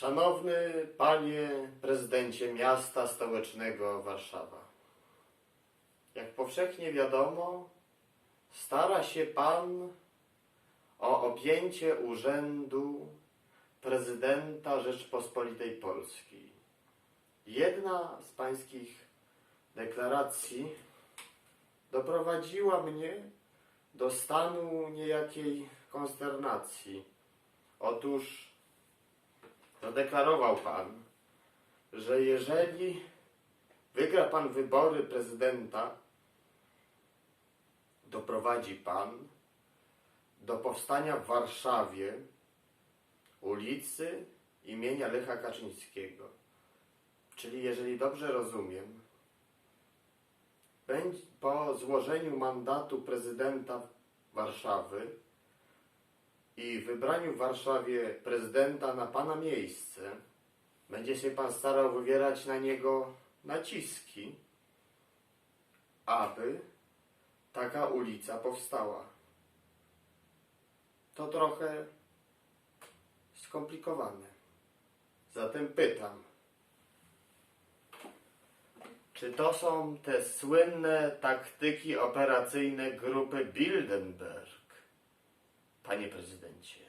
Szanowny panie prezydencie miasta stołecznego Warszawa. Jak powszechnie wiadomo, stara się pan o objęcie urzędu prezydenta Rzeczpospolitej Polskiej. Jedna z pańskich deklaracji doprowadziła mnie do stanu niejakiej konsternacji. Otóż zadeklarował pan, że jeżeli wygra pan wybory prezydenta, doprowadzi pan do powstania w Warszawie ulicy imienia Lecha Kaczyńskiego. Czyli jeżeli dobrze rozumiem, po złożeniu mandatu prezydenta Warszawy i wybraniu w Warszawie prezydenta na pana miejsce, będzie się pan starał wywierać na niego naciski, aby taka ulica powstała. To trochę skomplikowane. Zatem pytam, czy to są te słynne taktyki operacyjne grupy Bilderberg, panie prezydencie?